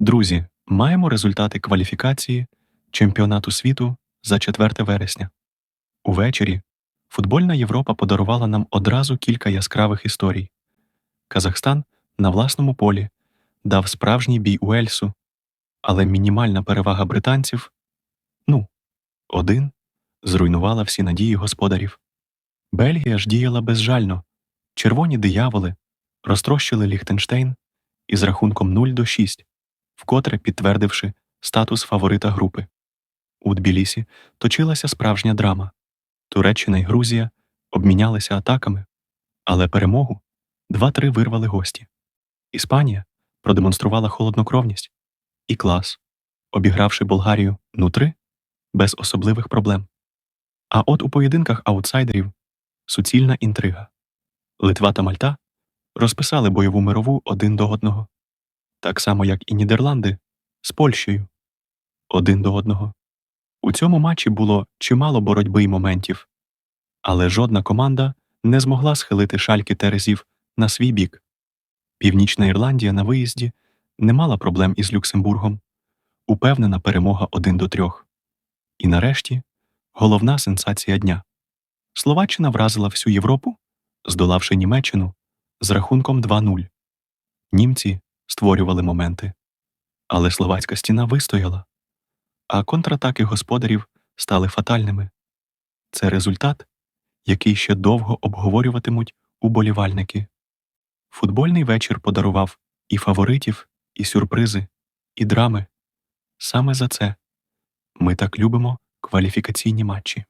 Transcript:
Друзі, маємо результати кваліфікації чемпіонату світу за 4 вересня. Увечері футбольна Європа подарувала нам одразу кілька яскравих історій. Казахстан на власному полі дав справжній бій Уельсу, але мінімальна перевага британців ну, один зруйнувала всі надії господарів. Бельгія ж діяла безжально. Червоні дияволи розтрощили Ліхтенштейн із рахунком 0 до 6, вкотре підтвердивши статус фаворита групи. У Тбілісі точилася справжня драма. Туреччина і Грузія обмінялися атаками, але перемогу 2-3 вирвали гості. Іспанія продемонструвала холоднокровність і клас, обігравши Болгарію ну-3 без особливих проблем. А от у поєдинках аутсайдерів суцільна інтрига. Литва та Мальта розписали бойову мирову один до одного, так само як і Нідерланди з Польщею один до одного. У цьому матчі було чимало боротьби й моментів, але жодна команда не змогла схилити шальки терезів на свій бік. Північна Ірландія на виїзді не мала проблем із Люксембургом, упевнена перемога один до трьох. І нарешті головна сенсація дня. Словаччина вразила всю Європу, здолавши Німеччину з рахунком 2-0. Німці створювали моменти. Але словацька стіна вистояла, а контратаки господарів стали фатальними. Це результат, який ще довго обговорюватимуть уболівальники. Футбольний вечір подарував і фаворитів, і сюрпризи, і драми. Саме за це ми так любимо кваліфікаційні матчі.